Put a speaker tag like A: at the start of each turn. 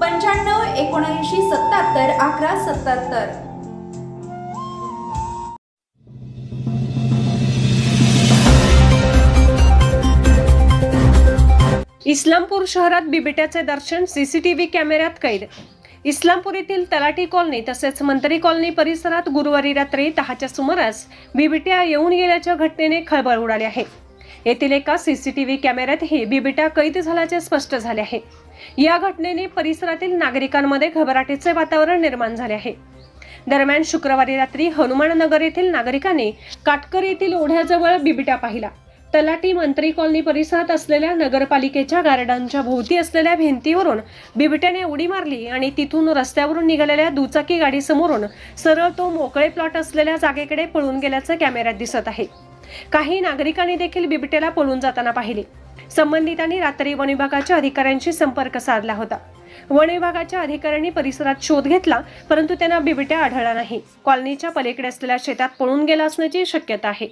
A: पंच्याण्णव एकोणऐंशी सत्याहत्तर अकरा सत्याहत्तर.
B: इस्लामपूर शहरात बिबिट्याचे दर्शन सीसीटीव्ही कॅमेऱ्यात कैद. इस्लामपूर येथील तलाठी कॉलनी तसेच मंत्री कॉलनी परिसरात गुरुवारी रात्री दहाच्या सुमारास बिबिट्या येऊन गेल्याच्या घटनेने खळबळ उडाली आहे. येथील एका सीसीटीव्ही कॅमेऱ्यातही बिबिटा कैद झाल्याचे स्पष्ट झाले आहे. या घटनेने परिसरातील नागरिकांमध्ये घबराटीचे वातावरण निर्माण झाले आहे. दरम्यान शुक्रवारी रात्री हनुमाननगर येथील नागरिकांनी काटकर येथील ओढ्याजवळ बिबिटा पाहिला. तलाटी मंत्री कॉलनी परिसरात असलेल्या नगरपालिकेच्या गार्डनच्या भोवती असलेल्या भिंतीवरून बिबट्याने उडी मारली आणि तिथून रस्त्यावरून निघालेल्या दुचाकी गाडीसमोरून सरळ तो मोकळे प्लॉट असलेल्या जागेकडे पळून गेल्याचं कॅमेऱ्यात दिसत आहे. काही नागरिकांनी देखील बिबट्याला पळून जाताना पाहिले. संबंधितांनी रात्री वन विभागाच्या अधिकाऱ्यांशी संपर्क साधला होता. वन विभागाच्या अधिकाऱ्यांनी परिसरात शोध घेतला परंतु त्यांना बिबट्या आढळला नाही. कॉलनीच्या पलीकडे असलेल्या शेतात पळून गेला असण्याची शक्यता आहे.